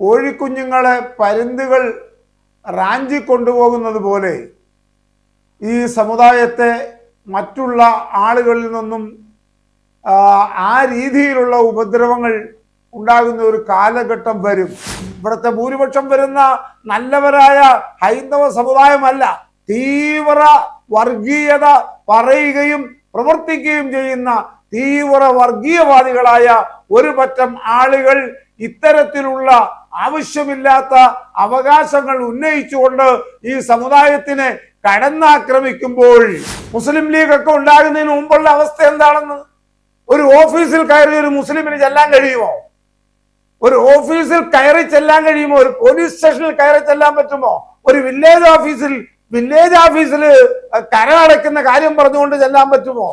കോഴിക്കുഞ്ഞുങ്ങളെ പരുന്തുകൾ റാഞ്ചി കൊണ്ടുപോകുന്നത് പോലെ ഈ സമുദായത്തെ മറ്റുള്ള ആളുകളിൽ നിന്നും ആ, രീതിയിലുള്ള ഉപദ്രവങ്ങൾ ഉണ്ടാകുന്ന ഒരു കാലഘട്ടം വരും. ഇവിടുത്തെ ഭൂരിപക്ഷം വരുന്ന നല്ലവരായ ഹൈന്ദവ സമുദായമല്ല തീവ്ര വർഗീയത പറയുകയും പ്രവർത്തിക്കുകയും ചെയ്യുന്ന തീവ്ര വർഗീയവാദികളായ ഒരു പറ്റം ആളുകൾ ഇത്തരത്തിലുള്ള ആവശ്യമില്ലാത്ത അവകാശങ്ങൾ ഉന്നയിച്ചുകൊണ്ട് ഈ സമുദായത്തിനെ കടന്നാക്രമിക്കുമ്പോൾ മുസ്ലിം ലീഗ് ഒക്കെ ഉണ്ടാകുന്നതിന് മുമ്പുള്ള അവസ്ഥ എന്താണെന്ന്? ഒരു ഓഫീസിൽ കയറി ഒരു മുസ്ലിമിന് ചെല്ലാൻ കഴിയുമോ? ഒരു ഓഫീസിൽ കയറി ചെല്ലാൻ കഴിയുമോ? ഒരു പോലീസ് സ്റ്റേഷനിൽ കയറി ചെല്ലാൻ പറ്റുമോ? ഒരു വില്ലേജ് ഓഫീസിൽ വില്ലേജ് ഓഫീസിൽ കര അടയ്ക്കുന്ന കാര്യം പറഞ്ഞുകൊണ്ട് ചെല്ലാൻ പറ്റുമോ?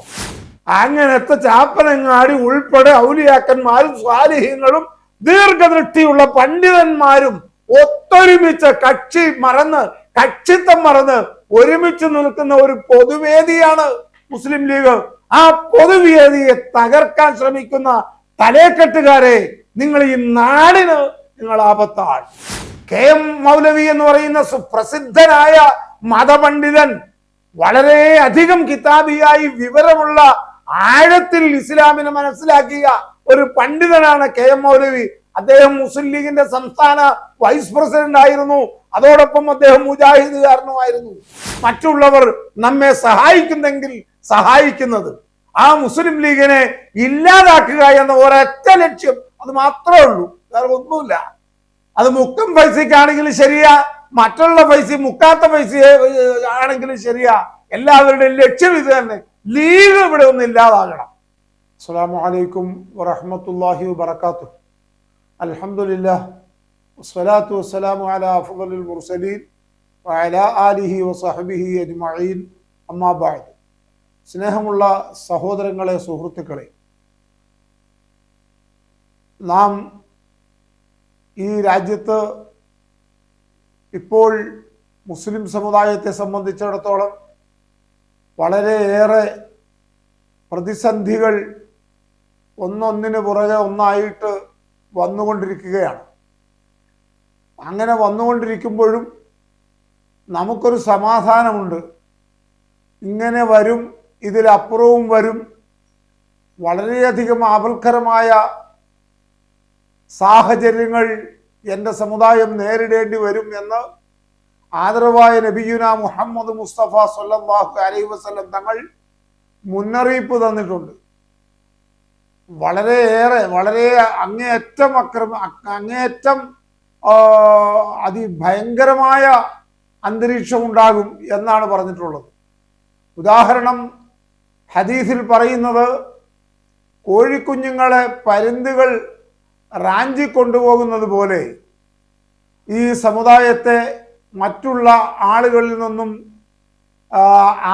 അങ്ങനത്തെ ചാപ്പനങ്ങാടി ഉൾപ്പെടെ ഔലിയാക്കന്മാരും സ്വാലിഹ്യങ്ങളും ദീർഘദൃഷ്ടിയുള്ള പണ്ഡിതന്മാരും ഒത്തൊരുമിച്ച് കക്ഷി മറന്ന് കക്ഷിത്വം മറന്ന് ഒരുമിച്ച് നിൽക്കുന്ന ഒരു പൊതുവേദിയാണ് മുസ്ലിം ലീഗ്. ആ പൊതുവേദിയെ തകർക്കാൻ ശ്രമിക്കുന്ന തലേക്കെട്ടുകാരെ നിങ്ങൾ ഈ നാടിന് നിങ്ങൾ ആപത്താണ്. കെ എം മൗലവി എന്ന് പറയുന്ന സുപ്രസിദ്ധനായ മതപണ്ഡിതൻ വളരെ അധികം കിതാബിയായി വിവരമുള്ള ആഴത്തിൽ ഇസ്ലാമിനെ മനസ്സിലാക്കിയ ഒരു പണ്ഡിതനാണ് കെ എം മൗലവി. അദ്ദേഹം മുസ്ലിം ലീഗിന്റെ സംസ്ഥാന വൈസ് പ്രസിഡന്റ് ആയിരുന്നു. അതോടൊപ്പം അദ്ദേഹം മുജാഹിദുകാരനുമായിരുന്നു മറ്റുള്ളവർ നമ്മെ സഹായിക്കുന്നെങ്കിൽ സഹായിക്കുന്നത്. ആ മുസ്ലിം ലീഗിനെ ഇല്ലാതാക്കുക എന്ന ഒരൊറ്റ ലക്ഷ്യം അത് മാത്രമേ ഉള്ളൂ. വേറെ ഒന്നുമില്ല. അത് മുക്കം പൈസക്കാണെങ്കിലും ശരിയാ. മറ്റുള്ള പൈസ മുക്കാത്ത പൈസ ആണെങ്കിലും ശരിയാ. എല്ലാവരുടെയും ലക്ഷ്യം ഇത് തന്നെ. ലീഗ് ഇവിടെ ഒന്ന് ഇല്ലാതാകണം. അസ്സാം വലൈക്കും വറഹമത്തല്ലാഹി വബർക്കാത്തു അൽഹംദുലില്ലാ വസ്സലാത്തു വസ്സലാമു അലാ അഫ്ദലിൽ മുർസലീൻ വഅലാ ആലിഹി വസഹബിഹി അജ്മഈൻ. അമ്മാ ബഅദ്. സ്നേഹമുള്ള സഹോദരങ്ങളെ സുഹൃത്തുക്കളെ നാം ഈ രാജ്യത്ത് ഇപ്പോൾ മുസ്ലിം സമുദായത്തെ സംബന്ധിച്ചിടത്തോളം വളരെയേറെ പ്രതിസന്ധികൾ ഒന്നൊന്നിന് പുറകെ ഒന്നായിട്ട് വന്നുകൊണ്ടിരിക്കുകയാണ്. അങ്ങനെ വന്നുകൊണ്ടിരിക്കുമ്പോഴും നമുക്കൊരു സമാധാനമുണ്ട്. ഇങ്ങനെ വരും ഇതിലപ്പുറവും വരും. വളരെയധികം ആപൽക്കരമായ സാഹചര്യങ്ങൾ എന്റെ സമുദായം നേരിടേണ്ടി വരും എന്ന് ആദരവായ നബിയുന മുഹമ്മദ് മുസ്തഫ സല്ലല്ലാഹു അലൈഹി വസല്ലം തങ്ങൾ മുന്നറിയിപ്പ് തന്നിട്ടുണ്ട്. വളരെയേറെ വളരെ അങ്ങേയറ്റം അക്രമ അങ്ങേയറ്റം അതിഭയങ്കരമായ അന്തരീക്ഷം ഉണ്ടാകും എന്നാണ് പറഞ്ഞിട്ടുള്ളത്. ഉദാഹരണം ഹദീസിൽ പറയുന്നത് കോഴിക്കുഞ്ഞുങ്ങളെ പരുന്തുകൾ റാഞ്ചി കൊണ്ടുപോകുന്നത് പോലെ ഈ സമുദായത്തെ മറ്റുള്ള ആളുകളിൽ നിന്നും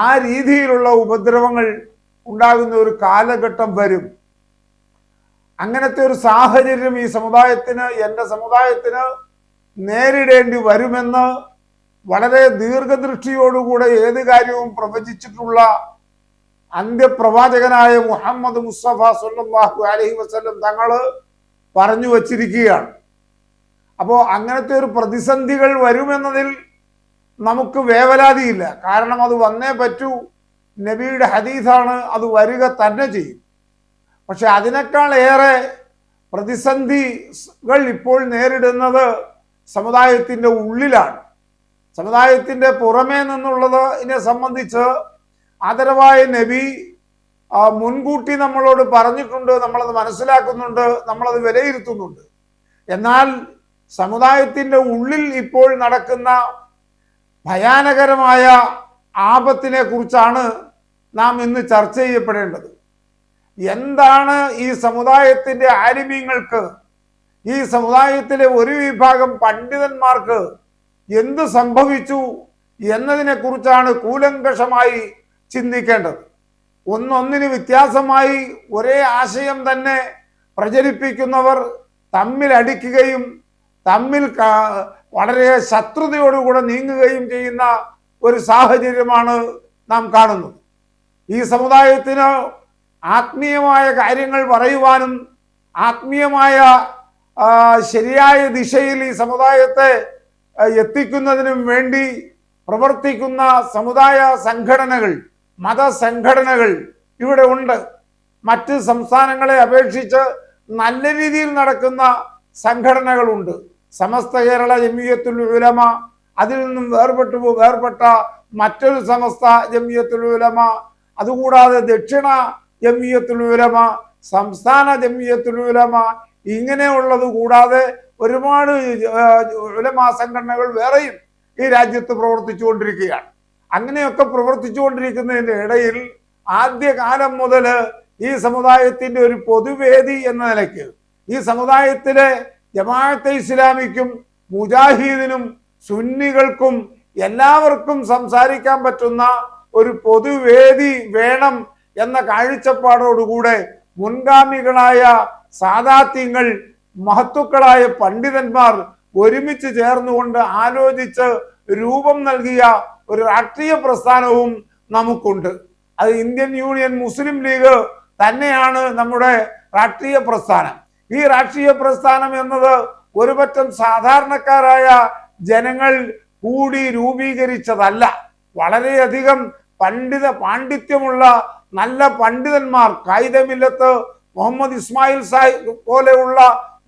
ആ രീതിയിലുള്ള ഉപദ്രവങ്ങൾ ഉണ്ടാകുന്ന ഒരു കാലഘട്ടം വരും. അങ്ങനത്തെ ഒരു സാഹചര്യം ഈ സമുദായത്തിന് എന്റെ സമുദായത്തിന് നേരിടേണ്ടി വരുമെന്ന് വളരെ ദീർഘദൃഷ്ടിയോടുകൂടെ ഏത് കാര്യവും പ്രവചിച്ചിട്ടുള്ള അന്ത്യപ്രവാചകനായ മുഹമ്മദ് മുസ്തഫ സല്ലല്ലാഹു അലഹി വസല്ലം തങ്ങൾ പറഞ്ഞു വച്ചിരിക്കുകയാണ്. അപ്പോൾ അങ്ങനത്തെ ഒരു പ്രതിസന്ധികൾ വരുമെന്നതിൽ നമുക്ക് വേവലാതിയില്ല. കാരണം അത് വന്നേ പറ്റൂ. നബിയുടെ ഹദീസാണ് അത് വരിക തന്നെ ചെയ്യും. പക്ഷെ അതിനേക്കാൾ ഏറെ പ്രതിസന്ധികൾ ഇപ്പോൾ നേരിടുന്നത് സമുദായത്തിന്റെ ഉള്ളിലാണ്. സമുദായത്തിന്റെ പുറമേ നിന്നുള്ളത് ഇതിനെ സംബന്ധിച്ച് ആദരവായ നബി മുൻകൂട്ടി നമ്മളോട് പറഞ്ഞിട്ടുണ്ട് നമ്മളത് മനസ്സിലാക്കുന്നുണ്ട് നമ്മളത് വിലയിരുത്തുന്നുണ്ട്. എന്നാൽ സമുദായത്തിന്റെ ഉള്ളിൽ ഇപ്പോൾ നടക്കുന്ന ഭയാനകരമായ ആപത്തിനെ കുറിച്ചാണ് നാം ഇന്ന് ചർച്ച ചെയ്യപ്പെടേണ്ടത്. എന്താണ് ഈ സമുദായത്തിന്റെ ആലിമ്യങ്ങൾക്ക് ഈ സമുദായത്തിലെ ഒരു വിഭാഗം പണ്ഡിതന്മാർക്ക് എന്ത് സംഭവിച്ചു എന്നതിനെ കുറിച്ചാണ് കൂലങ്കഷമായി ചിന്തിക്കേണ്ടത്. ഒന്നൊന്നിന് വ്യത്യാസമായി ഒരേ ആശയം തന്നെ പ്രചരിപ്പിക്കുന്നവർ തമ്മിൽ അടിക്കുകയും തമ്മിൽ വളരെ ശത്രുതയോടുകൂടെ നീങ്ങുകയും ചെയ്യുന്ന ഒരു സാഹചര്യമാണ് നാം കാണുന്നത്. ഈ സമുദായത്തിന് ആത്മീയമായ കാര്യങ്ങൾ പറയുവാനും ആത്മീയമായ ശരിയായ ദിശയിൽ ഈ സമുദായത്തെ എത്തിക്കുന്നതിനും വേണ്ടി പ്രവർത്തിക്കുന്ന സമുദായ സംഘടനകൾ മതസംഘടനകൾ ഇവിടെ ഉണ്ട്. മറ്റ് സംസ്ഥാനങ്ങളെ അപേക്ഷിച്ച് നല്ല രീതിയിൽ നടക്കുന്ന സംഘടനകളുണ്ട്. സമസ്ത കേരള ജമിയത്തുൽ ഉലമ അതിൽ നിന്നും വേർപെട്ടു വേർപെട്ട മറ്റൊരു സമസ്ത ജമിയത്തുൽ ഉലമ അതുകൂടാതെ ദക്ഷിണ ജമിയത്തുൽ ഉലമ സംസ്ഥാന ജമിയത്തുൽ ഉലമ ഇങ്ങനെയുള്ളത് കൂടാതെ ഒരുപാട് ഉലമാ സംഘടനകൾ വേറെയും ഈ രാജ്യത്ത് പ്രവർത്തിച്ചുകൊണ്ടിരിക്കുകയാണ്. അങ്ങനെയൊക്കെ പ്രവർത്തിച്ചുകൊണ്ടിരിക്കുന്നതിന്റെ ഇടയിൽ ആദ്യകാലം മുതൽ ഈ സമുദായത്തിന്റെ ഒരു പൊതുവേദി എന്ന നിലയ്ക്ക് ഈ സമുദായത്തിലെ ജമാഅത്തെ ഇസ്ലാമിക്കും മുജാഹിദിനും സുന്നികൾക്കും എല്ലാവർക്കും സംസാരിക്കാൻ പറ്റുന്ന ഒരു പൊതുവേദി വേണം എന്ന കാഴ്ചപ്പാടോടുകൂടെ മുൻഗാമികളായ സാദാത്യങ്ങൾ മഹത്തുക്കളായ പണ്ഡിതന്മാർ ഒരുമിച്ച് ചേർന്നുകൊണ്ട് ആലോചിച്ച് രൂപം നൽകിയ ഒരു രാഷ്ട്രീയ പ്രസ്ഥാനവും നമുക്കുണ്ട്. അത് ഇന്ത്യൻ യൂണിയൻ മുസ്ലിം ലീഗ് തന്നെയാണ് നമ്മുടെ രാഷ്ട്രീയ പ്രസ്ഥാനം. ഈ രാഷ്ട്രീയ പ്രസ്ഥാനം എന്നത് ഒരുപറ്റം സാധാരണക്കാരായ ജനങ്ങൾ കൂടി രൂപീകരിച്ചതല്ല. വളരെയധികം പണ്ഡിത പാണ്ഡിത്യമുള്ള നല്ല പണ്ഡിതന്മാർ കായികമില്ലത്ത് മുഹമ്മദ് ഇസ്മായിൽ സാഹിബ് പോലെയുള്ള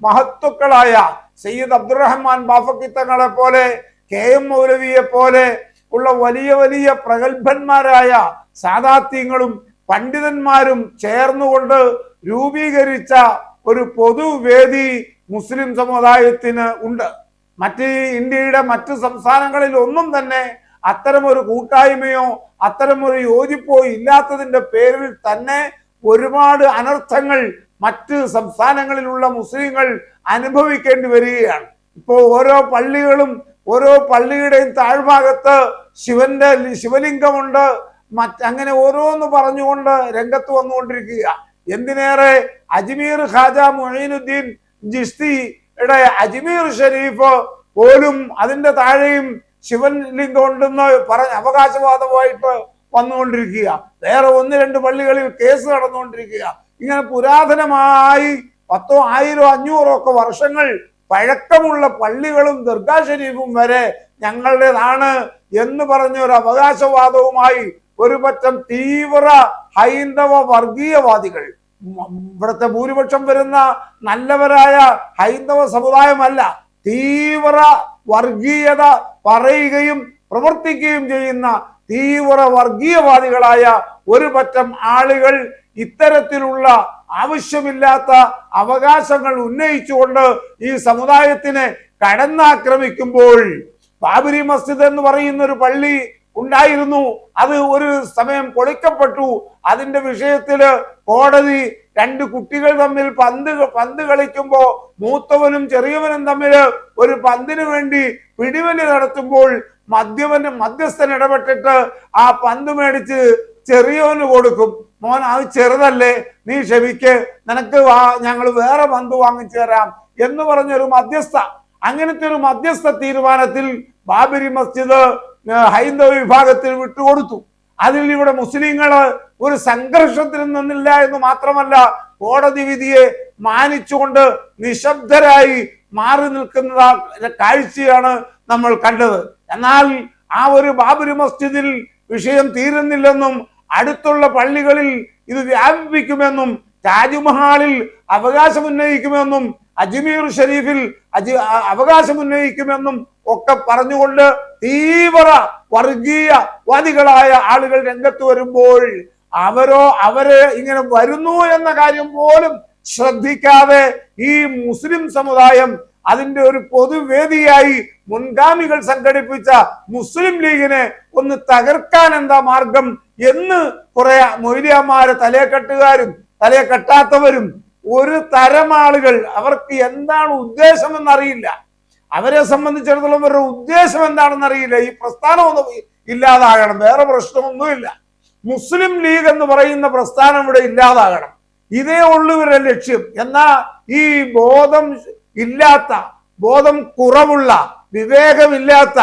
മഹത്തുക്കളായ സയ്യിദ് അബ്ദുറഹ്മാൻ ബാഫക്കിത്തങ്ങളെ പോലെ കെ എം മൗലവിയെ പോലെ ഉള്ള വലിയ വലിയ പ്രഗത്ഭന്മാരായ സാദാത്യങ്ങളും പണ്ഡിതന്മാരും ചേർന്നുകൊണ്ട് രൂപീകരിച്ച ഒരു പൊതുവേദി മുസ്ലിം സമുദായത്തിന് ഉണ്ട്. മറ്റ് ഇന്ത്യയുടെ മറ്റു സംസ്ഥാനങ്ങളിൽ ഒന്നും തന്നെ അത്തരമൊരു കൂട്ടായ്മയോ അത്തരം ഒരു യോജിപ്പോ ഇല്ലാത്തതിന്റെ പേരിൽ തന്നെ ഒരുപാട് അനർത്ഥങ്ങൾ മറ്റ് സംസ്ഥാനങ്ങളിലുള്ള മുസ്ലിങ്ങൾ അനുഭവിക്കേണ്ടി വരികയാണ്. ഇപ്പോൾ ഓരോ പള്ളികളും ഓരോ പള്ളിയുടെയും താഴ്ഭാഗത്ത് ശിവന്റെ ശിവലിംഗമുണ്ട്. മറ്റ് അങ്ങനെ ഓരോന്ന് പറഞ്ഞുകൊണ്ട് രംഗത്ത് വന്നുകൊണ്ടിരിക്കുക എന്തിനേറെ അജ്മീർ ഖാജ മൊഹീനുദ്ദീൻ ജിസ്തിയുടെ അജ്മീർ ഷരീഫ് പോലും അതിന്റെ താഴെയും ശിവൻ ലിംഗമുണ്ടെന്ന് പറഞ്ഞ അവകാശവാദമായിട്ട് വന്നുകൊണ്ടിരിക്കുക. വേറെ ഒന്ന് രണ്ട് പള്ളികളിൽ കേസ് നടന്നുകൊണ്ടിരിക്കുക. ഇങ്ങനെ പുരാതനമായി പത്തോ ആയിരോ അഞ്ഞൂറോ ഒക്കെ വർഷങ്ങൾ പഴക്കമുള്ള പള്ളികളും ദർഗാ ഷരീഫും വരെ ഞങ്ങളുടേതാണ് എന്ന് പറഞ്ഞ ഒരു അവകാശവാദവുമായി ഒരു പറ്റം തീവ്ര ഹൈന്ദവ വർഗീയവാദികൾ. ഇവിടുത്തെ ഭൂരിപക്ഷം വരുന്ന നല്ലവരായ ഹൈന്ദവ സമുദായമല്ല. തീവ്ര വർഗീയത പറയുകയും പ്രവർത്തിക്കുകയും ചെയ്യുന്ന തീവ്ര വർഗീയവാദികളായ ഒരു പറ്റം ആളുകൾ ഇത്തരത്തിലുള്ള ആവശ്യമില്ലാത്ത അവകാശങ്ങൾ ഉന്നയിച്ചുകൊണ്ട് ഈ സമുദായത്തിനെ കടന്നാക്രമിക്കുമ്പോൾ ബാബരി മസ്ജിദ് എന്ന് പറയുന്ന ഒരു പള്ളി ഉണ്ടായിരുന്നു. അത് ഒരു സമയം പൊളിക്കപ്പെട്ടു. അതിന്റെ വിഷയത്തിൽ കോടതി രണ്ട് കുട്ടികൾ തമ്മിൽ പന്ത് പന്ത് കളിക്കുമ്പോ മൂത്തവനും ചെറിയവനും തമ്മിൽ ഒരു പന്തിനു വേണ്ടി പിടിവലി നടത്തുമ്പോൾ മദ്യവന് മധ്യസ്ഥൻ ഇടപെട്ടിട്ട് ആ പന്ത് മേടിച്ച് ചെറിയവന് കൊടുക്കും. മോൻ അത് ചെറുതല്ലേ. നീ ക്ഷമിക്ക്. നിനക്ക് ഞങ്ങൾ വേറെ പന്ത് വാങ്ങിച്ചു തരാം എന്ന് പറഞ്ഞൊരു മധ്യസ്ഥ. അങ്ങനത്തെ ഒരു മധ്യസ്ഥ തീരുമാനത്തിൽ ബാബരി മസ്ജിദ് ഹൈന്ദവ വിഭാഗത്തിൽ വിട്ടുകൊടുത്തു. അതിൽ ഇവിടെ മുസ്ലിങ്ങൾ ഒരു സംഘർഷത്തിൽ നിന്നില്ല എന്ന് മാത്രമല്ല കോടതി വിധിയെ മാനിച്ചുകൊണ്ട് നിശബ്ദരായി മാറി നിൽക്കുന്ന കാഴ്ചയാണ് നമ്മൾ കണ്ടത്. എന്നാൽ ആ ഒരു ബാബരി മസ്ജിദിൽ വിഷയം തീരുന്നില്ലെന്നും അടുത്തുള്ള പള്ളികളിൽ ഇത് വ്യാപിപ്പിക്കുമെന്നും താജ്മഹാളിൽ അവകാശം ഉന്നയിക്കുമെന്നും അജ്മീർ ഷരീഫിൽ അജി അവകാശമുന്നയിക്കുമെന്നും ഒക്കെ പറഞ്ഞുകൊണ്ട് തീവ്ര വർഗീയവാദികളായ ആളുകൾ രംഗത്ത് വരുമ്പോൾ അവരോ അവർ ഇങ്ങനെ വരുന്നു എന്ന കാര്യം പോലും ശ്രദ്ധിക്കാതെ ഈ മുസ്ലിം സമുദായം അതിന്റെ ഒരു പൊതുവേദിയായി മുൻഗാമികൾ സംഘടിപ്പിച്ച മുസ്ലിം ലീഗിനെ ഒന്ന് തകർക്കാൻ എന്താ മാർഗം എന്ന് കുറെ മൊയ്ലിയന്മാര് തലയെ കെട്ടുകാരും തലയെ കെട്ടാത്തവരും ഒരു തരം ആളുകൾ അവർക്ക് എന്താണ് ഉദ്ദേശം എന്നറിയില്ല അവരെ സംബന്ധിച്ചിടത്തോളം അവരുടെ ഉദ്ദേശം എന്താണെന്ന് അറിയില്ല. ഈ പ്രസ്ഥാനം ഒന്ന് ഇല്ലാതാകണം. വേറെ പ്രശ്നമൊന്നുമില്ല. മുസ്ലിം ലീഗ് എന്ന് പറയുന്ന പ്രസ്ഥാനം ഇവിടെ ഇല്ലാതാകണം. ഇതേ ഉള്ളൂ ഇവരുടെ ലക്ഷ്യം. എന്നാ ഈ ബോധം ഇല്ലാത്ത ബോധം കുറവുള്ള വിവേകമില്ലാത്ത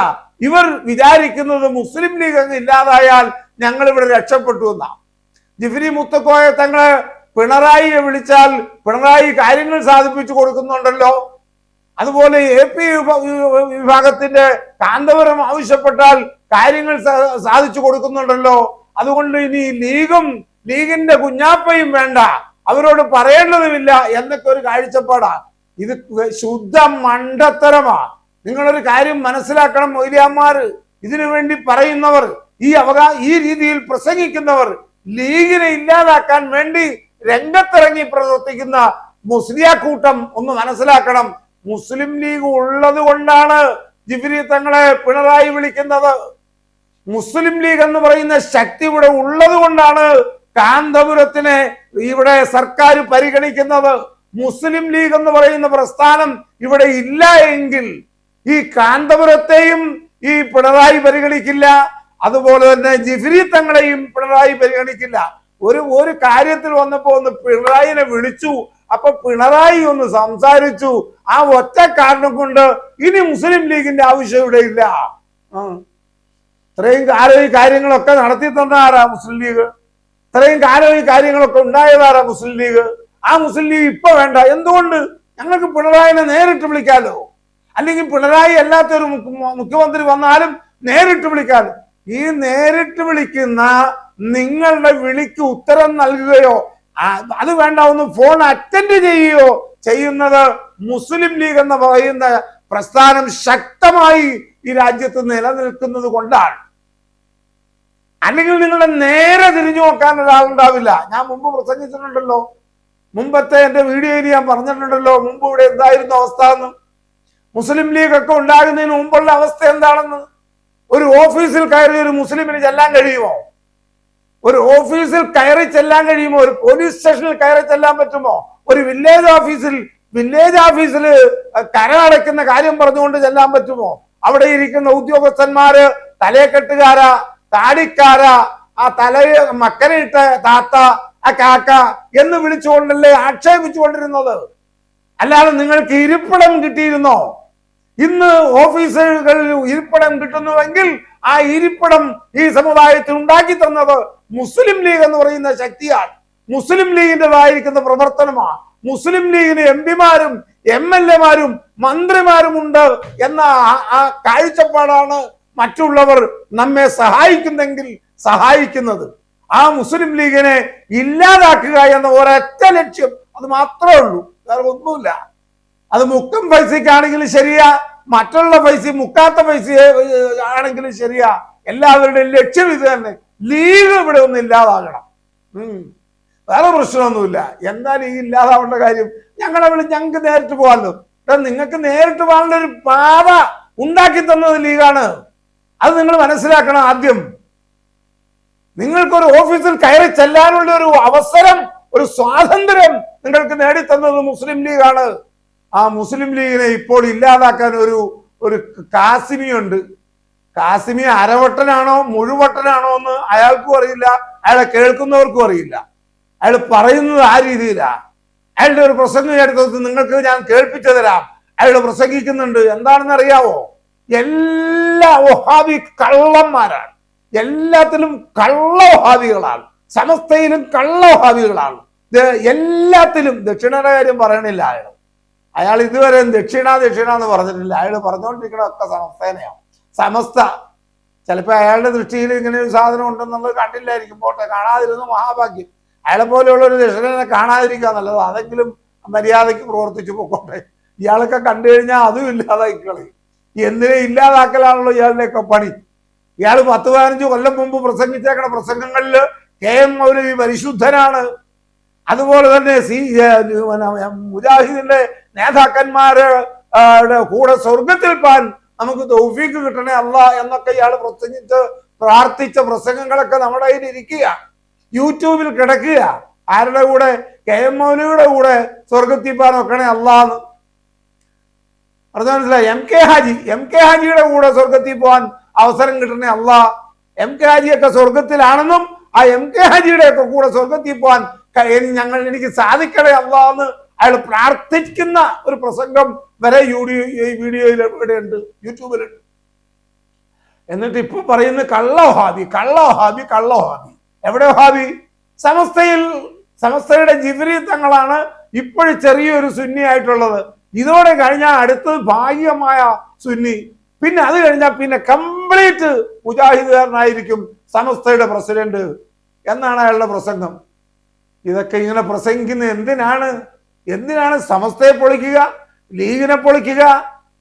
ഇവർ വിചാരിക്കുന്നത് മുസ്ലിം ലീഗ് അങ്ങ് ഇല്ലാതായാൽ ഞങ്ങൾ ഇവിടെ രക്ഷപ്പെട്ടു എന്നാണ് ജിഫിരി മുത്തക്കോയെ തങ്ങളെ പിണറായിയെ വിളിച്ചാൽ പിണറായി കാര്യങ്ങൾ സാധിപ്പിച്ചു കൊടുക്കുന്നുണ്ടല്ലോ. അതുപോലെ എ പി വിഭാഗത്തിന്റെ കാന്തപുരം ആവശ്യപ്പെട്ടാൽ കാര്യങ്ങൾ സാധിച്ചു കൊടുക്കുന്നുണ്ടല്ലോ. അതുകൊണ്ട് ഇനി ലീഗും ലീഗിന്റെ കുഞ്ഞാപ്പയും വേണ്ട. അവരോട് പറയേണ്ടതുമില്ല എന്നൊക്കെ ഒരു കാഴ്ചപ്പാടാ. ഇത് ശുദ്ധ മണ്ടത്തരമാ. നിങ്ങളൊരു കാര്യം മനസ്സിലാക്കണം മൊയ്ലിയാന്മാർ ഇതിനു വേണ്ടി പറയുന്നവർ ഈ അവകാ ഈ രീതിയിൽ പ്രസംഗിക്കുന്നവർ ലീഗിനെ ഇല്ലാതാക്കാൻ വേണ്ടി രംഗത്തിറങ്ങി പ്രവർത്തിക്കുന്ന മുസ്ലിയാക്കൂട്ടം കൂട്ടം ഒന്ന് മനസ്സിലാക്കണം. മുസ്ലിം ലീഗ് ഉള്ളത് കൊണ്ടാണ് ജിഫിരി തങ്ങളെ പിണറായി വിളിക്കുന്നത്. മുസ്ലിം ലീഗ് എന്ന് പറയുന്ന ശക്തി ഇവിടെ ഉള്ളത് കൊണ്ടാണ് കാന്തപുരത്തിനെ ഇവിടെ സർക്കാർ പരിഗണിക്കുന്നത്. മുസ്ലിം ലീഗ് എന്ന് പറയുന്ന പ്രസ്ഥാനം ഇവിടെ ഇല്ല എങ്കിൽ ഈ കാന്തപുരത്തെയും ഈ പിണറായി പരിഗണിക്കില്ല. അതുപോലെ തന്നെ ജിഫിരി തങ്ങളെയും പിണറായി പരിഗണിക്കില്ല. ഒരു ഒരു കാര്യത്തിൽ വന്നപ്പോ ഒന്ന് പിണറായിനെ വിളിച്ചു. അപ്പൊ പിണറായി ഒന്ന് സംസാരിച്ചു. ആ ഒറ്റ കാരണം കൊണ്ട് ഇനി മുസ്ലിം ലീഗിന്റെ ആവശ്യം ഇവിടെ ഇല്ല. ഇത്രയും കാലം ഈ കാര്യങ്ങളൊക്കെ നടത്തി തന്ന ആരാ മുസ്ലിം ലീഗ്? ഇത്രയും കാലം ഈ കാര്യങ്ങളൊക്കെ ഉണ്ടായതാരാ മുസ്ലിം ലീഗ്? ആ മുസ്ലിം ലീഗ് ഇപ്പൊ വേണ്ട. എന്തുകൊണ്ട്? ഞങ്ങൾക്ക് പിണറായിനെ നേരിട്ട് വിളിക്കാലോ. അല്ലെങ്കിൽ പിണറായി അല്ലാത്തൊരു മുഖ്യമന്ത്രി വന്നാലും നേരിട്ട് വിളിക്കാലോ. ഈ നേരിട്ട് വിളിക്കുന്ന നിങ്ങളുടെ വിളിക്ക് ഉത്തരം നൽകുകയോ അത് വേണ്ട ഒന്ന് ഫോൺ അറ്റൻഡ് ചെയ്യുകയോ ചെയ്യുന്നത് മുസ്ലിം ലീഗ് എന്ന് പറയുന്ന പ്രസ്ഥാനം ശക്തമായി ഈ രാജ്യത്ത് നിലനിൽക്കുന്നത് കൊണ്ടാണ്. അല്ലെങ്കിൽ നിങ്ങളുടെ നേരെ തിരിഞ്ഞു നോക്കാൻ ഒരാളുണ്ടാവില്ല. ഞാൻ മുമ്പ് പ്രസംഗിച്ചിട്ടുണ്ടല്ലോ. മുമ്പത്തെ എന്റെ വീഡിയോയിൽ ഞാൻ പറഞ്ഞിട്ടുണ്ടല്ലോ. മുമ്പ് ഇവിടെ എന്തായിരുന്നു അവസ്ഥ എന്ന്. മുസ്ലിം ലീഗ് ഒക്കെ ഉണ്ടാകുന്നതിന് മുമ്പുള്ള അവസ്ഥ എന്താണെന്ന്. ഒരു ഓഫീസിൽ കയറി ഒരു മുസ്ലിമിന് ചെല്ലാൻ കഴിയുമോ? ഒരു ഓഫീസിൽ കയറി ചെല്ലാൻ കഴിയുമോ? ഒരു പോലീസ് സ്റ്റേഷനിൽ കയറി ചെല്ലാൻ പറ്റുമോ? ഒരു വില്ലേജ് ഓഫീസിൽ വില്ലേജ് ഓഫീസിൽ കര അടയ്ക്കുന്ന കാര്യം പറഞ്ഞുകൊണ്ട് ചെല്ലാൻ പറ്റുമോ? അവിടെ ഇരിക്കുന്ന ഉദ്യോഗസ്ഥന്മാര് തലയെക്കെട്ടുകാരാ താടിക്കാരാ ആ തലയെ മക്കനയിട്ട താത്ത ആ കാക്ക എന്ന് വിളിച്ചുകൊണ്ടല്ലേ ആക്ഷേപിച്ചുകൊണ്ടിരുന്നത്? അല്ലാതെ നിങ്ങൾക്ക് ഇരിപ്പിടം കിട്ടിയിരുന്നോ? ഇന്ന് ഓഫീസുകളിൽ ഇരിപ്പിടം കിട്ടുന്നുവെങ്കിൽ ആ ഇരിപ്പിടം ഈ സമുദായത്തിൽ ഉണ്ടാക്കി തന്നത് മുസ്ലിം ലീഗ് എന്ന് പറയുന്ന ശക്തിയാണ് മുസ്ലിം ലീഗിന്റെതായിരിക്കുന്ന പ്രവർത്തനമാണ് മുസ്ലിം ലീഗിന് എം പിമാരും എം എൽ എമാരും മന്ത്രിമാരും ഉണ്ട് എന്ന ആ- കാഴ്ചപ്പാടാണ് മറ്റുള്ളവർ നമ്മെ സഹായിക്കുന്നെങ്കിൽ സഹായിക്കുന്നത്. ആ മുസ്ലിം ലീഗിനെ ഇല്ലാതാക്കുക എന്ന ഒരൊറ്റ ലക്ഷ്യം അത് മാത്രമേ ഉള്ളൂ. വേറെ ഒന്നുമില്ല. അത് മുക്കം പൈസക്കാണെങ്കിലും ശരിയാ. മറ്റുള്ള പൈസ മുക്കാത്ത പൈസ ആണെങ്കിലും ശരിയാ. എല്ലാവരുടെയും ലക്ഷ്യം ഇത് തന്നെ. ലീഗ് ഇവിടെ ഒന്നും ഇല്ലാതാകണം. വേറെ പ്രശ്നമൊന്നുമില്ല. എന്താ ലീവ് ഇല്ലാതാവേണ്ട കാര്യം? ഞങ്ങളെ വിളി ഞങ്ങൾക്ക് നേരിട്ട് പോകാമല്ലോ. നിങ്ങൾക്ക് നേരിട്ട് പോകാനുള്ള ഒരു പാത ഉണ്ടാക്കി തന്നത് ലീഗാണ് അത് നിങ്ങൾ മനസ്സിലാക്കണം ആദ്യം. നിങ്ങൾക്കൊരു ഓഫീസിൽ കയറി ചെല്ലാനുള്ള ഒരു അവസരം ഒരു സ്വാതന്ത്ര്യം നിങ്ങൾക്ക് നേടിത്തന്നത് മുസ്ലിം ലീഗാണ്. ആ മുസ്ലിം ലീഗിനെ ഇപ്പോൾ ഇല്ലാതാക്കാൻ ഒരു ഒരു കാസിമിയുണ്ട്. കാസിമി അരവട്ടനാണോ മുഴുവട്ടനാണോ എന്ന് അയാൾക്കും അറിയില്ല അയാളെ കേൾക്കുന്നവർക്കും അറിയില്ല. അയാൾ പറയുന്നത് ആ രീതിയിലാ. അയാളുടെ ഒരു പ്രസംഗം എടുത്തത് നിങ്ങൾക്ക് ഞാൻ കേൾപ്പിച്ചു തരാം. അയാൾ പ്രസംഗിക്കുന്നുണ്ട്. എന്താണെന്ന് അറിയാവോ എല്ലാ വഹാബി കള്ളന്മാരാണ്. എല്ലാത്തിലും കള്ള വഹാബികളാണ്. സമസ്തയിലും കള്ള വഹാബികളാണ്. ഇത് എല്ലാത്തിലും ദക്ഷിണയുടെ കാര്യം പറയണില്ല അയാൾ. അയാൾ ഇതുവരെ ദക്ഷിണ ദക്ഷിണ എന്ന് പറഞ്ഞിട്ടില്ല. അയാൾ പറഞ്ഞുകൊണ്ടിരിക്കണ ഒക്കെ സമസ്തേനെയാണ്. സമസ്ത. ചിലപ്പോൾ അയാളുടെ ദൃഷ്ടിയിൽ ഇങ്ങനെ ഒരു സാധനം ഉണ്ടെന്നുള്ളത് കണ്ടില്ലായിരിക്കും. പോട്ടെ കാണാതിരുന്നു മഹാഭാഗ്യം. അയാളെ പോലെയുള്ള ഒരു ദക്ഷിണനെ കാണാതിരിക്കുക നല്ലത്. അതെങ്കിലും മര്യാദയ്ക്ക് പ്രവർത്തിച്ചു പോക്കോട്ടെ. ഇയാളൊക്കെ കണ്ടു കഴിഞ്ഞാൽ അതും ഇല്ലാതായി കളയും എന്തിനെ ഇല്ലാതാക്കലാണല്ലോ ഇയാളുടെയൊക്കെ പണി. ഇയാൾ പത്ത് പതിനഞ്ച് കൊല്ലം മുമ്പ് പ്രസംഗിച്ചേക്കണ പ്രസംഗങ്ങളിൽ കെ. എം. മൗലവി പരിശുദ്ധനാണ്. അതുപോലെ തന്നെ സി മുജാഹിദിന്റെ നേതാക്കന്മാരുടെ കൂടെ സ്വർഗത്തിൽ പാൻ നമുക്ക് തൗഫീക്ക് കിട്ടണേ അല്ല എന്നൊക്കെ ഇയാൾ പ്രസംഗിച്ച് പ്രാർത്ഥിച്ച പ്രസംഗങ്ങളൊക്കെ നമ്മുടെ കയ്യിൽ ഇരിക്കുക. യൂട്യൂബിൽ കിടക്കുക. ആരുടെ കൂടെ? കെ എം മൗലവിയുടെ കൂടെ സ്വർഗത്തിൽ പാൻ വെക്കണേ അല്ലാന്ന്. പറഞ്ഞ മനസ്സിലായി? M K Haji M K ഹാജിയുടെ കൂടെ സ്വർഗത്തിൽ പോകാൻ അവസരം കിട്ടണേ അല്ല. എം കെ ഹാജിയൊക്കെ സ്വർഗത്തിലാണെന്നും ആ എം കെ ഹാജിയുടെ ഒക്കെ കൂടെ സ്വർഗത്തിൽ പോകാൻ ഞങ്ങൾ എനിക്ക് സാധിക്കണേ അല്ല എന്ന് അയാൾ പ്രാർത്ഥിക്കുന്ന ഒരു പ്രസംഗം വരെ യൂഡിയോ ഈ വീഡിയോയിൽ ഇവിടെയുണ്ട് യൂട്യൂബിലുണ്ട് എന്നിട്ട് ഇപ്പൊ പറയുന്ന കള്ളോ ഹാബി കള്ളോ ഹാബി കള്ളോ ഹാബി. എവിടെ ഹാബി? സമസ്തയിൽ സമസ്തയുടെ ജിഫരി തങ്ങളാണ് ഇപ്പോഴും ചെറിയൊരു സുന്നി ആയിട്ടുള്ളത്. ഇതോടെ കഴിഞ്ഞാൽ അടുത്തത് ഭാഗികമായ സുന്നി. പിന്നെ അത് കഴിഞ്ഞാൽ പിന്നെ കംപ്ലീറ്റ് മുജാഹിദുകാരനായിരിക്കും സമസ്തയുടെ പ്രസിഡന്റ് എന്നാണ് അയാളുടെ പ്രസംഗം. ഇതൊക്കെ ഇങ്ങനെ പ്രസംഗിക്കുന്നത് എന്തിനാണ്? എന്തിനാണ് സമസ്തയെ പൊളിക്കുക? ലീഗിനെ പൊളിക്കുക?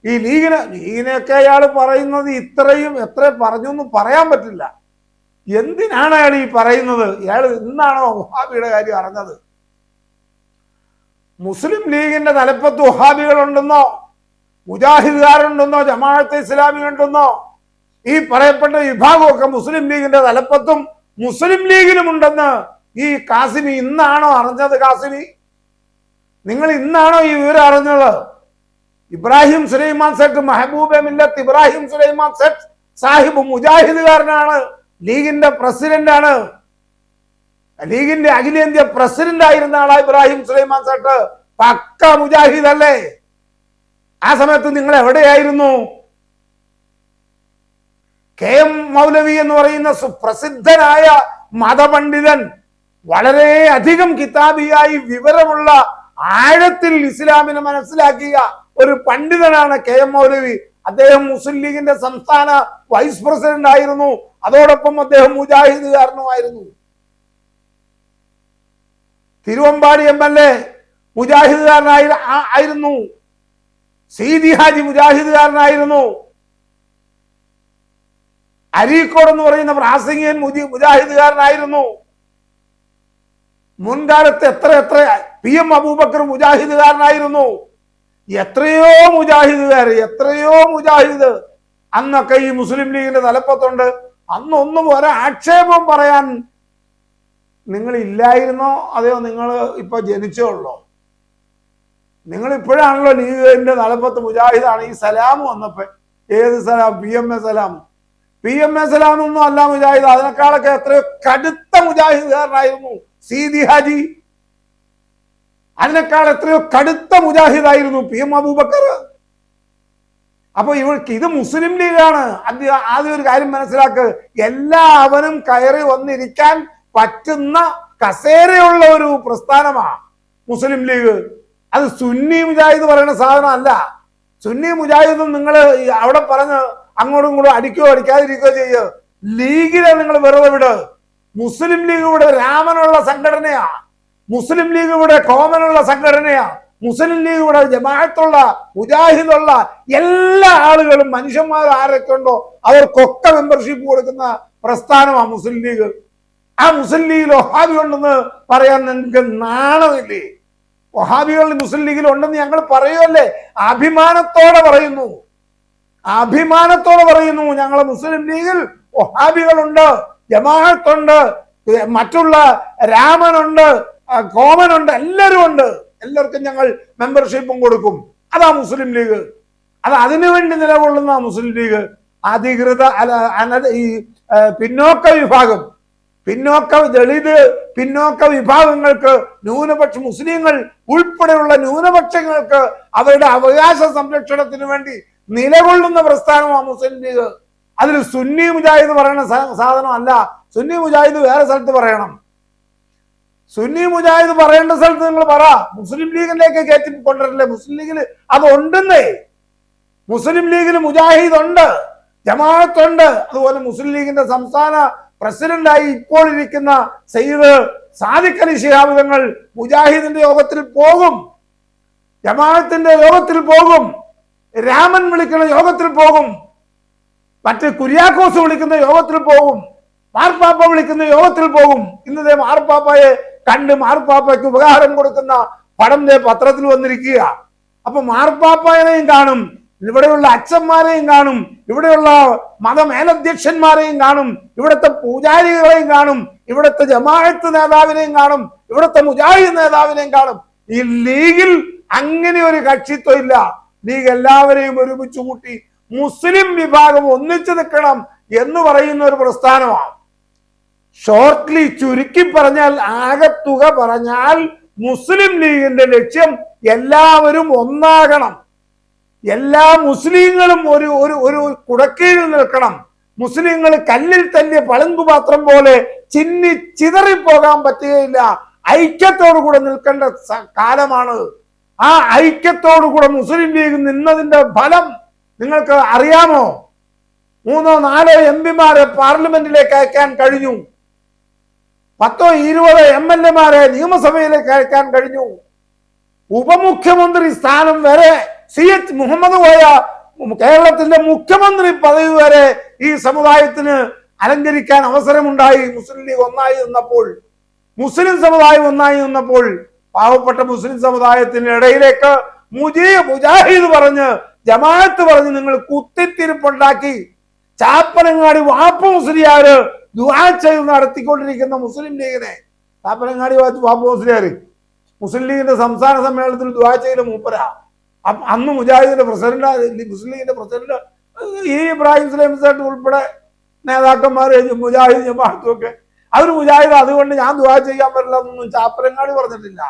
ഈ ലീഗിനെ ലീഗിനെയൊക്കെ അയാൾ പറയുന്നത് ഇത്രയും എത്ര പറഞ്ഞു എന്ന് പറയാൻ പറ്റില്ല. എന്തിനാണ് അയാൾ ഈ പറയുന്നത്? അയാൾ ഇന്നാണോ വഹാബിയുടെ കാര്യം അറിഞ്ഞത്? മുസ്ലിം ലീഗിന്റെ തലപ്പത്ത് വഹാബികളുണ്ടെന്നോ മുജാഹിദുകാരുണ്ടെന്നോ ജമാഅത്തെ ഇസ്ലാമി ഉണ്ടെന്നോ ഈ പറയപ്പെട്ട വിഭാഗമൊക്കെ മുസ്ലിം ലീഗിന്റെ തലപ്പത്തും മുസ്ലിം ലീഗിലും ഉണ്ടെന്ന് ഈ കാസിമി ഇന്നാണോ അറിഞ്ഞത് കാസിമി? നിങ്ങൾ ഇന്നാണോ ഈ വിവരം അറിഞ്ഞത്? ഇബ്രാഹിം സുലൈമാൻ സെറ്റ് മെഹബൂബെ മില്ലത്ത് ഇബ്രാഹിം സുലൈമാൻ സെറ്റ് സാഹിബ് മുജാഹിദുകാരനാണ് ലീഗിന്റെ പ്രസിഡന്റാണ്. ലീഗിന്റെ അഖിലേന്ത്യ പ്രസിഡന്റ് ആയിരുന്ന ആളാ ഇബ്രാഹിം സുലൈമാൻ സെട്ട്. പക്ക മുജാഹിദ് അല്ലേ ആ സമയത്ത് നിങ്ങൾ എവിടെയായിരുന്നു? കെ എം മൗലവി എന്ന് പറയുന്ന സുപ്രസിദ്ധനായ മതപണ്ഡിതൻ വളരെ അധികം കിതാബിയായി വിവരമുള്ള ആഴത്തിൽ ഇസ്ലാമിനെ മനസ്സിലാക്കിയ ഒരു പണ്ഡിതനാണ് കെ എം മൗലവി. അദ്ദേഹം മുസ്ലിം ലീഗിന്റെ സംസ്ഥാന വൈസ് പ്രസിഡന്റ് ആയിരുന്നു. അതോടൊപ്പം അദ്ദേഹം മുജാഹിദുകാരനുമായിരുന്നു തിരുവമ്പാടി എം എൽ എ മുജാഹിദുകാരനായി ആയിരുന്നു. സീതി ഹാജി മുജാഹിദുകാരനായിരുന്നു അരീക്കോട് എന്ന് പറയുന്ന പ്രാസംഗികൻ മുജി- മുജാഹിദുകാരനായിരുന്നു മുൻകാലത്ത് എത്ര എത്ര പി എം അബൂബക്കർ മുജാഹിദുകാരനായിരുന്നു. എത്രയോ മുജാഹിദുകാർ എത്രയോ മുജാഹിദ് അന്നൊക്കെ ഈ മുസ്ലിം ലീഗിന്റെ തലപ്പത്തുണ്ട്. അന്നൊന്നും ഒരാക്ഷേപം പറയാൻ നിങ്ങൾ ഇല്ലായിരുന്നോ? അതെയോ നിങ്ങൾ ഇപ്പൊ ജനിച്ചോളോ നിങ്ങൾ ഇപ്പോഴാണല്ലോ ലീഗിന്റെ തലപ്പത്ത് മുജാഹിദാണ്. ഈ സലാം വന്നപ്പോ ഏത് Salam? P M A Salam. P M A Salam ഒന്നും അല്ല മുജാഹിദ്. അതിനേക്കാളൊക്കെ എത്രയോ കടുത്ത മുജാഹിദുകാരനായിരുന്നു. സീതി ഹാജി. അതിനേക്കാൾ എത്രയോ കടുത്ത മുജാഹിദായിരുന്നു പി എം അബൂബക്കർ. അപ്പൊ ഇവർക്ക് ഇത് മുസ്ലിം ലീഗാണ്. ആദ്യം ആദ്യം ഒരു കാര്യം മനസ്സിലാക്ക്. എല്ലാവരും കയറി വന്നിരിക്കാൻ പറ്റുന്ന കസേരയുള്ള ഒരു പ്രസ്ഥാനമാണ് മുസ്ലിം ലീഗ്. അത് സുന്നി മുജാഹിദ് പറയുന്ന അല്ല. സുന്നി മുജാഹിദും നിങ്ങൾ അവിടെ പറഞ്ഞ് അങ്ങോട്ടും ഇങ്ങോട്ടും അടിക്കുകയോ അടിക്കാതിരിക്കുകയോ ചെയ്യുക ലീഗിനെ നിങ്ങൾ വെറുതെ വിട്. മുസ്ലിം ലീഗ് ഇവിടെ രാമനുള്ള സംഘടനയാ. മുസ്ലിം ലീഗ് ഇവിടെ കോമനുള്ള സംഘടനയാ. മുസ്ലിം ലീഗ് ഇവിടെ ജമാഅത്തുള്ള മുജാഹിദുള്ള എല്ലാ ആളുകളും മനുഷ്യന്മാർ ആരൊക്കെ ഉണ്ടോ അവർക്കൊക്കെ മെമ്പർഷിപ്പ് കൊടുക്കുന്ന പ്രസ്ഥാനമാണ് മുസ്ലിം ലീഗ്. ആ മുസ്ലിം ലീഗിൽ ഒഹാബി ഉണ്ടെന്ന് പറയാൻ നിങ്ങൾക്ക് നാണമില്ലേ? ഒഹാബികൾ മുസ്ലിം ലീഗിൽ ഉണ്ടെന്ന് ഞങ്ങൾ പറയുമല്ലേ അഭിമാനത്തോടെ പറയുന്നു. അഭിമാനത്തോടെ പറയുന്നു ഞങ്ങൾ മുസ്ലിം ലീഗിൽ ഒഹാബികളുണ്ട്. ജമാഅത്തുണ്ട് മറ്റുള്ള രാമനുണ്ട് കോമനുണ്ട് എല്ലാവരും ഉണ്ട്. എല്ലാവർക്കും ഞങ്ങൾ മെമ്പർഷിപ്പും കൊടുക്കും. അതാ മുസ്ലിം ലീഗ്. അത് അതിനുവേണ്ടി നിലകൊള്ളുന്ന മുസ്ലിം ലീഗ്. അധികൃത ഈ പിന്നോക്ക വിഭാഗം. പിന്നോക്ക ദളിത് പിന്നോക്ക വിഭാഗങ്ങൾക്ക് ന്യൂനപക്ഷ മുസ്ലിങ്ങൾ ഉൾപ്പെടെയുള്ള ന്യൂനപക്ഷങ്ങൾക്ക് അവരുടെ അവകാശ സംരക്ഷണത്തിന് വേണ്ടി നിലകൊള്ളുന്ന പ്രസ്ഥാനമാണ് മുസ്ലിം ലീഗ്. അതിൽ സുന്നി മുജാഹിദ് പറയുന്ന സാധനം അല്ല. സുന്നി മുജാഹിദ് വേറെ സ്ഥലത്ത് പറയണം. സുന്നി മുജാഹിദ് പറയേണ്ട സ്ഥലത്ത് നിങ്ങൾ പറ. മുസ്ലിം ലീഗിലേക്ക് കയറ്റി കൊണ്ടുവരില്ലേ? മുസ്ലിം ലീഗിൽ അത് ഉണ്ടെന്നേ. മുസ്ലിം ലീഗിൽ മുജാഹിദ് ഉണ്ട് ജമാഅത്തുണ്ട്. അതുപോലെ മുസ്ലിം ലീഗിന്റെ സംസ്ഥാന പ്രസിഡന്റായി ഇപ്പോൾ ഇരിക്കുന്ന സെയ്ദ് സാദിഖ് അലി മുജാഹിദിന്റെ യോഗത്തിൽ പോകും. ജമാഅത്തിന്റെ യോഗത്തിൽ പോകും. രാമൻ വിളിക്കുന്ന യോഗത്തിൽ പോകും. മറ്റ് കുര്യാക്കോസ് വിളിക്കുന്ന യോഗത്തിൽ പോകും. മാർപ്പാപ്പ വിളിക്കുന്ന യോഗത്തിൽ പോകും. ഇന്നത്തെ മാർപ്പാപ്പയെ കണ്ട് മാർപ്പാപ്പയ്ക്ക് ഉപകാരം കൊടുക്കുന്ന പടം പത്രത്തിൽ വന്നിരിക്കുക. അപ്പൊ മാർപ്പാപ്പയെയും കാണും. ഇവിടെയുള്ള അച്ഛന്മാരെയും കാണും. ഇവിടെയുള്ള മതമേലധ്യക്ഷന്മാരെയും കാണും. ഇവിടുത്തെ പൂജാരികളെയും കാണും. ഇവിടുത്തെ ജമാഅത്ത് നേതാവിനെയും കാണും. ഇവിടുത്തെ മുജാഹിദ് നേതാവിനെയും കാണും. ഈ ലീഗിൽ അങ്ങനെ ഒരു കക്ഷിത്വം ഇല്ല. ലീഗ് എല്ലാവരെയും ഒരുമിച്ച് കൂട്ടി മുസ്ലിം വിഭാഗം ഒന്നിച്ചു നിൽക്കണം എന്ന് പറയുന്ന ഒരു പ്രസ്ഥാനമാണ്. ഷോർട്ട്ലി ചുരുക്കി പറഞ്ഞാൽ ആകത്തുക പറഞ്ഞാൽ മുസ്ലിം ലീഗിന്റെ ലക്ഷ്യം എല്ലാവരും ഒന്നാകണം. എല്ലാ മുസ്ലിങ്ങളും ഒരു ഒരു ഒരു കുടക്കീഴിൽ നിൽക്കണം. മുസ്ലിങ്ങൾ കല്ലിൽ തല്ലിയ പളുങ്കുപാത്രം പോലെ ചിന്നി ചിതറിപ്പോകാൻ പറ്റുകയില്ല. ഐക്യത്തോടു കൂടെ നിൽക്കേണ്ട കാലമാണ്. ആ ഐക്യത്തോടു കൂടെ മുസ്ലിം ലീഗ് നിന്നതിന്റെ ഫലം നിങ്ങൾക്ക് അറിയാമോ? മൂന്നോ നാലോ എം പിമാരെ പാർലമെന്റിലേക്ക് അയക്കാൻ കഴിഞ്ഞു. പത്തോ ഇരുപതോ എം എൽ എമാരെ നിയമസഭയിലേക്ക് അയക്കാൻ കഴിഞ്ഞു. ഉപമുഖ്യമന്ത്രി സ്ഥാനം വരെ സി എച്ച് മുഹമ്മദ് കോയ കേരളത്തിന്റെ മുഖ്യമന്ത്രി പദവി വരെ ഈ സമുദായത്തിന് അലങ്കരിക്കാൻ അവസരമുണ്ടായി. മുസ്ലിം ലീഗ് ഒന്നായി നിന്നപ്പോൾ മുസ്ലിം സമുദായം ഒന്നായി നിന്നപ്പോൾ പാവപ്പെട്ട മുസ്ലിം സമുദായത്തിന്റെ ഇടയിലേക്ക് മുജീബ് മുജാഹിദ് പറഞ്ഞ് ജമാഅത്ത് പറഞ്ഞ് നിങ്ങൾ കുത്തിത്തിരിപ്പുണ്ടാക്കി. ചാപ്പനങ്ങാടി വാപ്പ മുസ്ലിയാര് ദുആ നടത്തിക്കൊണ്ടിരിക്കുന്ന മുസ്ലിം ലീഗിനെ. ചാപ്പനങ്ങാടി വാപ്പ മുസ്ലിയാര്. മുസ്ലിം ലീഗിന്റെ സംസ്ഥാന സമ്മേളനത്തിൽ ദുആ മൂപ്പര. അന്ന് മുജാഹിദിന്റെ പ്രസിഡന്റ് മുസ്ലിം ലീഗിന്റെ പ്രസിഡന്റ് ഈ ഇബ്രാഹിം സ്ലൈം സാട്ട് ഉൾപ്പെടെ നേതാക്കന്മാർ മുജാഹിദ് ജമാഅത്തും ഒക്കെ. അവർ മുജാഹിദ് അതുകൊണ്ട് ഞാൻ ദുആ ചെയ്യാൻ പറ്റില്ല എന്നൊന്നും ചാപ്പനങ്ങാടി പറഞ്ഞിട്ടില്ല.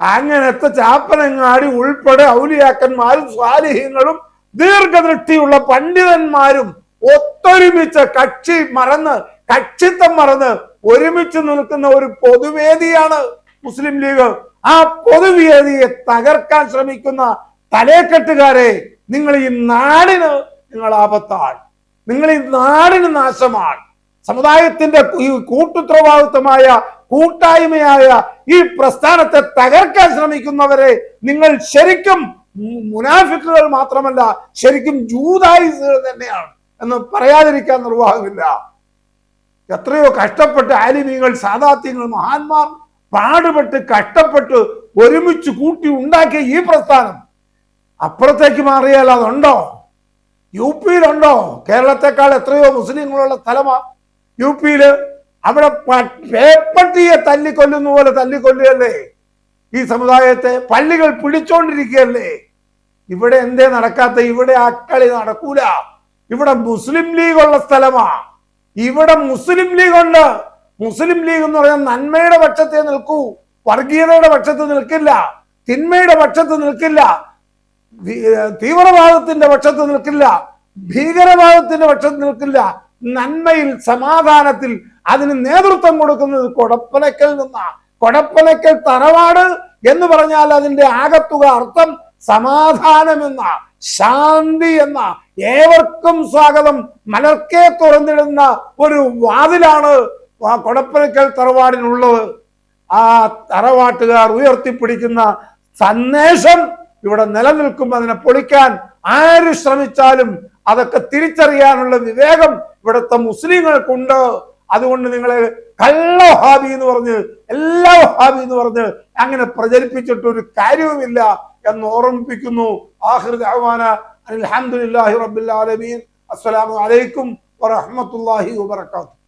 അങ്ങനത്തെ ചാപ്പനങ്ങാടി ഉൾപ്പെടെ ഔലിയാക്കന്മാരും സ്വാലിഹ്യങ്ങളും ദീർഘദൃഷ്ടിയുള്ള പണ്ഡിതന്മാരും ഒത്തൊരുമിച്ച് കക്ഷി മറന്ന് കക്ഷിത്വം മറന്ന് ഒരുമിച്ച് നിൽക്കുന്ന ഒരു പൊതുവേദിയാണ് മുസ്ലിം ലീഗ്. ആ പൊതുവേദിയെ തകർക്കാൻ ശ്രമിക്കുന്ന തലേക്കെട്ടുകാരെ നിങ്ങൾ ഈ നാടിന് നിങ്ങൾ ആപത്താണ്. നിങ്ങൾ ഈ നാടിന് നാശമാണ്. സമുദായത്തിന്റെ ഈ കൂട്ടുത്തരവാദിത്വമായ കൂട്ടായ്മയായ ഈ പ്രസ്ഥാനത്തെ തകർക്കാൻ ശ്രമിക്കുന്നവരെ നിങ്ങൾ ശരിക്കും മുനാഫിക്കുകൾ മാത്രമല്ല ശരിക്കും ജൂതായുസുകൾ തന്നെയാണ് എന്ന് പറയാതിരിക്കാൻ നിർവാഹമില്ല. എത്രയോ കഷ്ടപ്പെട്ട് ആലിമീങ്ങൾ സാധാത്യങ്ങൾ മഹാന്മാർ പാടുപെട്ട് കഷ്ടപ്പെട്ട് ഒരുമിച്ച് കൂട്ടി ഉണ്ടാക്കിയ ഈ പ്രസ്ഥാനം അപ്പുറത്തേക്ക് മാറിയാൽ അതുണ്ടോ? യു പിയിലുണ്ടോ? കേരളത്തെക്കാൾ എത്രയോ മുസ്ലിങ്ങളുള്ള സ്ഥലമാണ് യു പിയിൽ അവിടെ പേപ്പട്ടിയെ തല്ലിക്കൊല്ലുന്ന പോലെ തല്ലിക്കൊല്ലുകയല്ലേ? ഈ സമുദായത്തെ പള്ളികൾ പിടിച്ചോണ്ടിരിക്കുകയല്ലേ? ഇവിടെ എന്തേ നടക്കാത്ത ഇവിടെ ആ കളി നടക്കൂല. ഇവിടെ മുസ്ലിം ലീഗ് ഉള്ള സ്ഥലമാ. ഇവിടെ മുസ്ലിം ലീഗ് ഉണ്ട്. മുസ്ലിം ലീഗ് എന്ന് പറഞ്ഞാൽ നന്മയുടെ പക്ഷത്തെ നിൽക്കൂ. വർഗീയതയുടെ പക്ഷത്ത് നിൽക്കില്ല. തിന്മയുടെ പക്ഷത്ത് നിൽക്കില്ല. തീവ്രവാദത്തിന്റെ പക്ഷത്ത് നിൽക്കില്ല. ഭീകരവാദത്തിന്റെ പക്ഷത്ത് നിൽക്കില്ല. നന്മയിൽ സമാധാനത്തിൽ അതിന് നേതൃത്വം കൊടുക്കുന്നത് കൊടപ്പനക്കൽ നിന്നാ. കൊടപ്പനക്കൽ തറവാട് എന്ന് പറഞ്ഞാൽ അതിന്റെ ആകത്തുക അർത്ഥം സമാധാനം എന്ന ശാന്തി എന്ന ഏവർക്കും സ്വാഗതം. മലർക്കെ തുറന്നിടുന്ന ഒരു വാതിലാണ് കൊടപ്പനക്കൽ തറവാടിനുള്ളത്. ആ തറവാട്ടുകാർ ഉയർത്തിപ്പിടിക്കുന്ന സന്ദേശം ഇവിടെ നിലനിൽക്കും. അതിനെ പൊളിക്കാൻ ആര് ശ്രമിച്ചാലും അതൊക്കെ തിരിച്ചറിയാനുള്ള വിവേകം ഇവിടുത്തെ മുസ്ലിങ്ങൾക്കുണ്ട്. അതുകൊണ്ട് നിങ്ങളെ കള്ള ഹാബി എന്ന് പറഞ്ഞ് എല്ലാ ഹാബി എന്ന് പറഞ്ഞ് അങ്ങനെ പ്രചരിപ്പിച്ചിട്ട് ഒരു കാര്യവുമില്ല എന്ന് ഓർമ്മിപ്പിക്കുന്നു. റബ്ബിൽ ആലമീൻ. അസ്സലാമു അലൈക്കും വറഹ്മത്തുള്ളാഹി വബറകാതുഹു.